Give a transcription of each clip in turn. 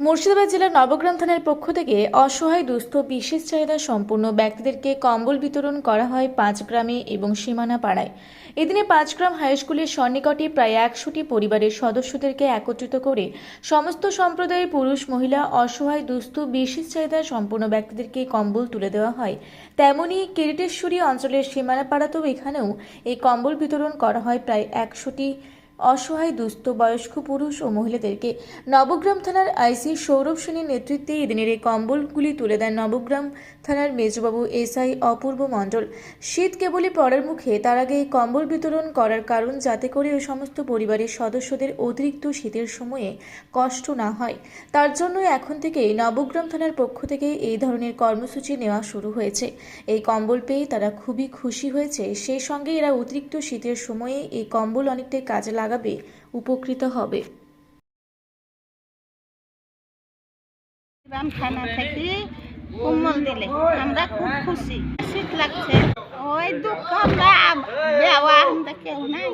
মুর্শিদাবাদ জেলার নবগ্রাম থানার পক্ষ থেকে অসহায় দুস্থ বিশেষ চাহিদা সম্পন্ন ব্যক্তিদেরকে কম্বল বিতরণ করা হয় পাঁচ গ্রামে এবং সীমানা পাড়ায়। এদিনে পাঁচগ্রাম হাই স্কুলের সন্নিকটে প্রায় একশোটি পরিবারের সদস্যদেরকে একত্রিত করে সমস্ত সম্প্রদায়ের পুরুষ, মহিলা, অসহায়, দুস্থ বিশেষ চাহিদা সম্পন্ন ব্যক্তিদেরকে কম্বল তুলে দেওয়া হয়। তেমনি কিরিটেশ্বরী অঞ্চলের সীমানা পাড়াতেও এখানেও এই কম্বল বিতরণ করা হয় প্রায় একশোটি অসহায় দুস্থ বয়স্ক পুরুষ ও মহিলাদেরকে নবগ্রাম থানার আইসি সৌরভ সেনের নেতৃত্বে এদিনের এই কম্বলগুলি তুলে দেন নবগ্রাম থানার মেজবাবু এসআই অপূর্ব মণ্ডল। শীত কেবলই পড়ার মুখে, তার আগে এই কম্বল বিতরণ করার কারণ যাতে করে ওই সমস্ত পরিবারের সদস্যদের অতিরিক্ত শীতের সময়ে কষ্ট না হয়। তার জন্য এখন থেকে নবগ্রাম থানার পক্ষ থেকে এই ধরনের কর্মসূচি নেওয়া শুরু হয়েছে। এই কম্বল পেয়ে তারা খুবই খুশি হয়েছে। সেই সঙ্গে এরা অতিরিক্ত শীতের সময়ে এই কম্বল অনেকটাই কাজে লাগাবে উপকৃত হবে। থানা থেকে কম্বল দিলে আমরা খুব খুশি। শীত লাগছে। ওই দুঃখ আমরা বেওয়া আমরা কেউ নাই।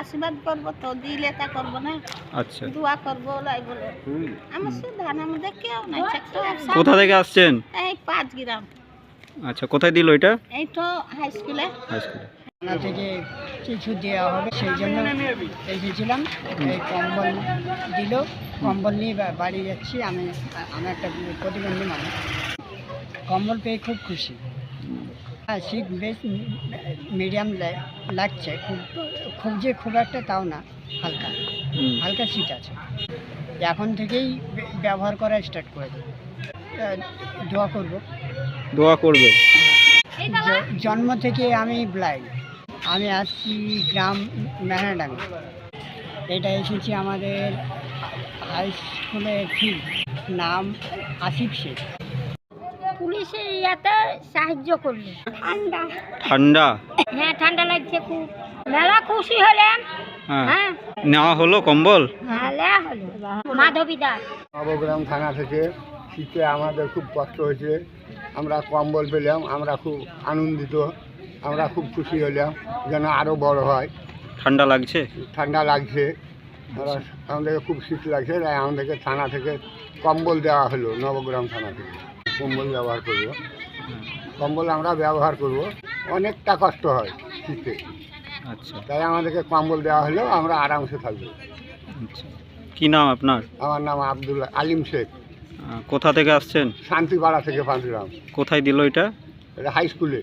আশীর্বাদ করব তো দিলে তা করব না। আচ্ছা। দোয়া করব লাই বলে। আমার সুধান আমাদের কেউ নাই কোথা থেকে আসছেন? এই পাঁচ গ্রাম আচ্ছা কোথায় দিল এটা? এই তো হাই স্কুলে। হাই স্কুলে। থেকে কিছু দেওয়া হবে সেই জন্য এসেছিলাম এই কম্বল দিল কম্বল নিয়ে বাড়ি যাচ্ছি আমি আমি একটা প্রতিবন্ধী মানুষ। কম্বল পেয়ে খুব খুশি। হ্যাঁ শীত বেশ মিডিয়াম লাগছে খুব খুব যে খুব একটা তাও না হালকা। হালকা শীত আছে। এখন থেকেই ব্যবহার করা স্টার্ট করে দেবো দোয়া করব। দোয়া করবে। জন্ম থেকে আমি ব্লাইন্ড আমি আসছি গ্রাম মেহানাডাঙ্গা এটা এসেছি আমাদের হাই স্কুলের ফিল্ড নাম আসিফ শেখ। পুলিশের ইয়াতে সাহায্য করল। ঠান্ডা। ঠান্ডা? হ্যাঁ ঠান্ডা লাগছে খুব। মেলা খুশি হলাম। হ্যাঁ। হ্যাঁ। নেওয়া হলো কম্বল? হলো। মাধবী দাস নবগ্রাম থানা থেকে শীতে আমাদের খুব কষ্ট হয়েছে। আমরা কম্বল পেলাম আমরা খুব আনন্দিত। আমরা খুব খুশি হলাম যেন আরও বড় হয়। ঠান্ডা লাগছে? ঠান্ডা লাগছে। আমাদেরকে খুব শীত লাগছে তাই আমাদেরকে থানা থেকে কম্বল দেওয়া হলো নবগ্রাম থানা থেকে। কম্বল ব্যবহার করব। কম্বল আমরা ব্যবহার করব। অনেকটা কষ্ট হয় শীতে। আচ্ছা। তাই আমাদেরকে কম্বল দেওয়া হলো আমরা আরামসে থাকব। আচ্ছা। কি নাম আপনার? আমার নাম আব্দুল আলিম শেখ। কোথা থেকে আসছেন? শান্তিপাড়া থেকে পাঁচগ্রাম। কোথায় দিল এটা হাই স্কুলে।